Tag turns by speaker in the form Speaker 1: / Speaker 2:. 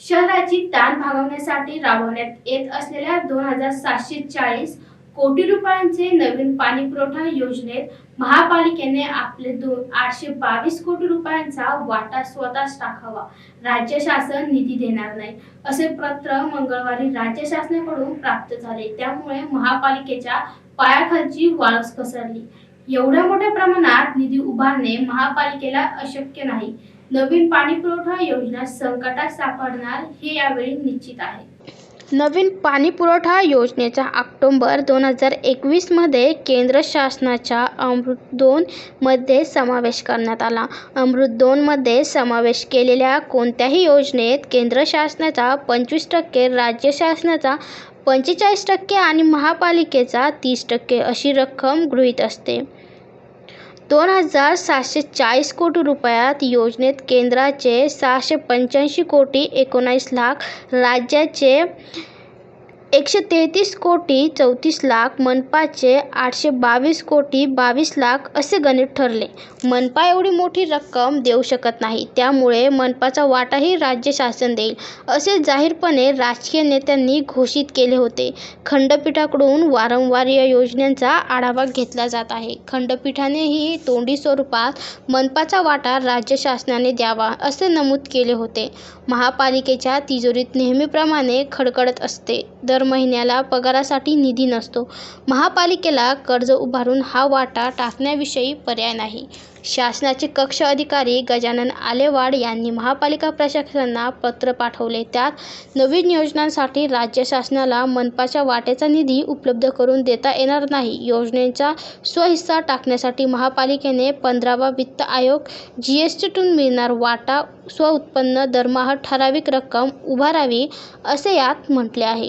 Speaker 1: शहराची ताण भागवण्यासाठी राबवण्यात येत असलेल्या दोन हजार सातशे चाळीस कोटी रुपयांचे नवीन पाणी पुरवठा योजनेत महापालिकेने आपले दोन आठशे बावीस कोटी रुपयांचा वाटा स्वतःच टाकावा. राज्य शासन निधी देणार नाही. असे पत्र मंगळवारी राज्य शासनाकडून प्राप्त झाले. त्यामुळे महापालिकेच्या पायाखालची वाळस पसरली. एवढ्या मोठ्या प्रमाणात निधी उभारणे महापालिकेला अशक्य नाही. नवीन पाणी पुरवठा योजना संकटात सापडणार हे यावेळी निश्चित आहे.
Speaker 2: नवीन पाणी पुरवठा योजनेचा ऑक्टोंबर दोन हजार एकवीसमध्ये केंद्र शासनाच्या अमृत दोनमध्ये समावेश करण्यात आला. अमृत दोनमध्ये समावेश केलेल्या कोणत्याही योजनेत केंद्र शासनाचा पंचवीस टक्के राज्य शासनाचा पंचेचाळीस टक्के आणि महापालिकेचा तीस टक्के अशी रक्कम गृहीत असते. दोन हजार सातशे चाळीस कोटी रुपयात योजनेत केंद्राचे सहाशे पंच्याऐंशी कोटी एकोणीस लाख राज्याचे एकशे तेहतीस कोटी चौतीस लाख मनपाचे आठशे बावीस कोटी बावीस लाख असे गणित ठरले. मनपा एवढी मोठी रक्कम देऊ शकत नाही. त्यामुळे मनपाचा वाटाही राज्य शासन देईल असे जाहीरपणे राजकीय नेत्यांनी घोषित केले होते. खंडपीठाकडून वारंवार या योजनांचा आढावा घेतला जात आहे. खंडपीठानेही तोंडी स्वरूपात मनपाचा वाटा राज्य शासनाने द्यावा असे नमूद केले होते. महापालिकेच्या तिजोरीत नेहमीप्रमाणे खडखडत असते. दर महिन्याला पगारासाठी निधी नसतो. महापालिकेला कर्ज उभारून हा वाटा टाकण्याविषयी पर्याय नाही. शासनाचे कक्ष अधिकारी गजानन आलेवाड यांनी महापालिका प्रशासनाला पत्र पाठवले. त्यात नवीन योजनांसाठी राज्य शासनाला मनपाच्या वाट्याचा निधी उपलब्ध करून देता येणार नाही. योजनेचा स्वहिस्सा टाकण्यासाठी महापालिकेने पंधरावा वित्त आयोग जी एस टीतून मिळणार वाटा स्वउत्पन्न दरमहा ठराविक रक्कम उभारावी असे यात म्हटले आहे.